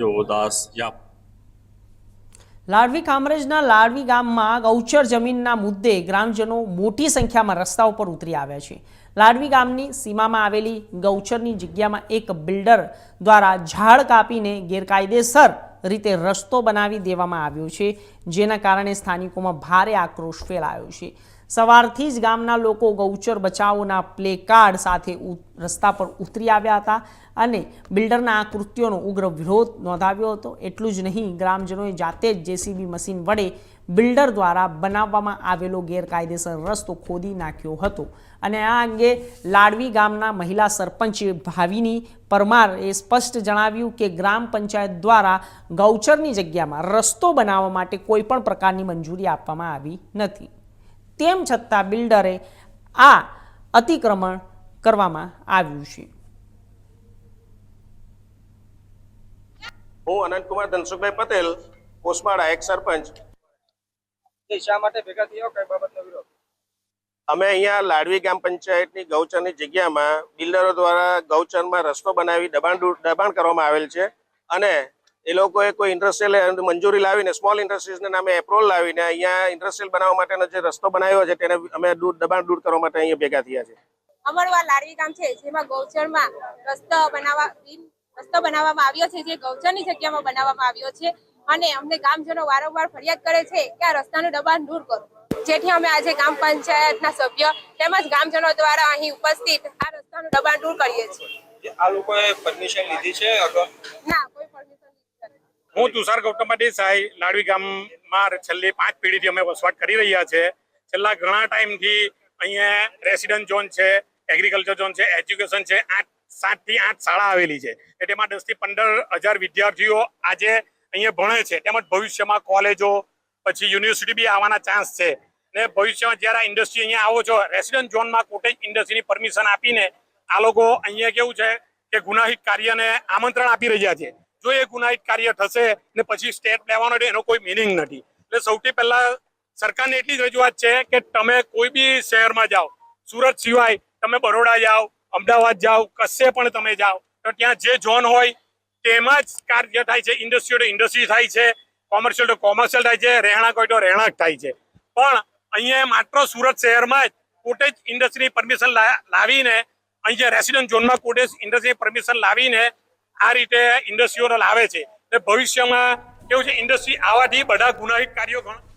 યોદાસ યાપ લાડવી કામરેજના લાડવી ગામમાં ગૌચર જમીનના મુદ્દે ગ્રામજનો મોટી સંખ્યામાં રસ્તા ઉપર ઉતરી આવ્યા છે. લાડવી ગામની સીમામાં આવેલી ગૌચરની જગ્યામાં એક બિલ્ડર દ્વારા ઝાડ કાપીને ગેરકાયદેસર રીતે રસ્તો બનાવી દેવામાં આવ્યો છે, જેના કારણે સ્થાનિકોમાં ભારે આક્રોશ ફેલાયો છે. સવારથી જ ગામના લોકો ગૌચર બચાવોના પ્લે કાર્ડ સાથે રસ્તા પર ઉતરી આવ્યા હતા અને બિલ્ડરના આ કૃત્યોનો ઉગ્ર વિરોધ નોંધાવ્યો હતો. એટલું જ નહીં, ગ્રામજનોએ જાતે જ જેસીબી મશીન વડે બિલ્ડર દ્વારા બનાવવામાં આવેલો ગેરકાયદેસર રસ્તો ખોદી નાખ્યો હતો. અને આ અંગે લાડવી ગામના મહિલા સરપંચ ભાવિની પરમારે સ્પષ્ટ જણાવ્યું કે ગ્રામ પંચાયત દ્વારા ગૌચરની જગ્યામાં રસ્તો બનાવવા માટે કોઈ પણ પ્રકારની મંજૂરી આપવામાં આવી નથી. તેમ છતાં બિલ્ડરે આ અતિક્રમણ કરવામાં આવ્યું છે. હું અનંતકુમાર ધનસુખભાઈ પટેલ, કોસમાળા, એક સરપંચ. એ શા માટે ભેગા થયો કઈ બાબતનો વિરોધ? અમે અહીંયા લાડવી ગ્રામ પંચાયતની ગૌચરની જગ્યામાં બિલ્ડરો દ્વારા ગૌચરમાં રસ્તો બનાવી દબાણ દબાણ કરવામાં આવેલ છે. અને એ લોકોએ કોઈ ઇન્ડસ્ટ્રીયલ મંજૂરી લાવીને સ્મોલ ઇન્ડસ્ટ્રીઝના નામે એપ્રોલ લાવીને અહીંયા ઇન્ડસ્ટ્રીયલ બનાવવા માટેનો જે રસ્તો બનાવ્યો છે તેને અમે દૂર દબાણ દૂર કરવા માટે અહીંયા ભેગા થયા છે. અમરવા લાડવી ગામ છે જેમાં ગૌચરમાં રસ્તો બનાવવા બિન- રસ્તો બનાવવામાં આવ્યો છે જે ગૌચરની જગ્યામાં બનાવવામાં આવ્યો છે. અને અમને ગામજનો વારંવાર ફરિયાદ કરે છે કે આ રસ્તાનું દબાણ દૂર કરો. જેથી અમે આજે ગામ પંચાયતના સભ્ય તેમજ ગામજનો દ્વારા અહીં ઉપસ્થિત આ રસ્તાનું દબાણ દૂર કરીએ છીએ. આ લોકોએ પરમિશન લીધી છે ના કોઈ પરમિશન હું તુષાર ગૌતમ દેસાઈ લાડવી ગામમાં છેલ્લી પાંચ પેઢીથી અમે વસવાટ કરી રહ્યા છે. છેલ્લા ઘણા ટાઈમથી અહીંયા રેસિડન્ટ ઝોન છે એગ્રીકલ્ચર ઝોન છે એજ્યુકેશન છે આઠ સાતથી આઠ શાળા આવેલી છે. એટલે તેમાં દસથી પંદર હજાર વિદ્યાર્થીઓ આજે અહીંયા ભણે છે. તેમજ ભવિષ્યમાં કોલેજો, પછી યુનિવર્સિટી બી આવવાના ચાન્સ છે. ને ભવિષ્યમાં જ્યારે ઇન્ડસ્ટ્રી અહીંયા આવો છો રેસિડેન્ટ ઝોનમાં કોટેજ ઇન્ડસ્ટ્રીની પરમિશન આપીને આ લોકો અહીંયા કેવું છે કે ગુનાહિત કાર્યને આમંત્રણ આપી રહ્યા છે. જો એ ગુનાહિત કાર્ય થશે ને પછી સ્ટેટ લેવાનો એનો કોઈ મિનિંગ નથી. એટલે સૌથી પહેલા સરકારને એટલી જ રજૂઆત છે કે તમે કોઈ બી શહેરમાં જાઓ, સુરત સિવાય તમે બરોડા જાઓ, અમદાવાદ જાઓ, કશે પણ તમે જાઓ, તો ત્યાં જે ઝોન હોય તેમાં જ કાર્ય થાય છે ઇન્ડસ્ટ્રી ટુ ઇન્ડસ્ટ્રી થાય છે કોમર્શિયલ ટુ કોમર્શિયલ થાય છે, રહેણાંક હોય તો રહેણાંક થાય છે. પણ અહીંયા માત્ર સુરત શહેરમાં જ કોટેજ ઇન્ડસ્ટ્રી પરમિશન લાવીને અહીંયા રેસિડન્ટ ઝોનમાં કોટે ઇન્ડસ્ટ્રી પરમિશન લાવીને આ રીતે ઇન્ડસ્ટ્રીઓ લાવે છે. એટલે ભવિષ્યમાં કેવું છે ઇન્ડસ્ટ્રી આવવાથી બધા ગુનાહિત કાર્યો ઘણા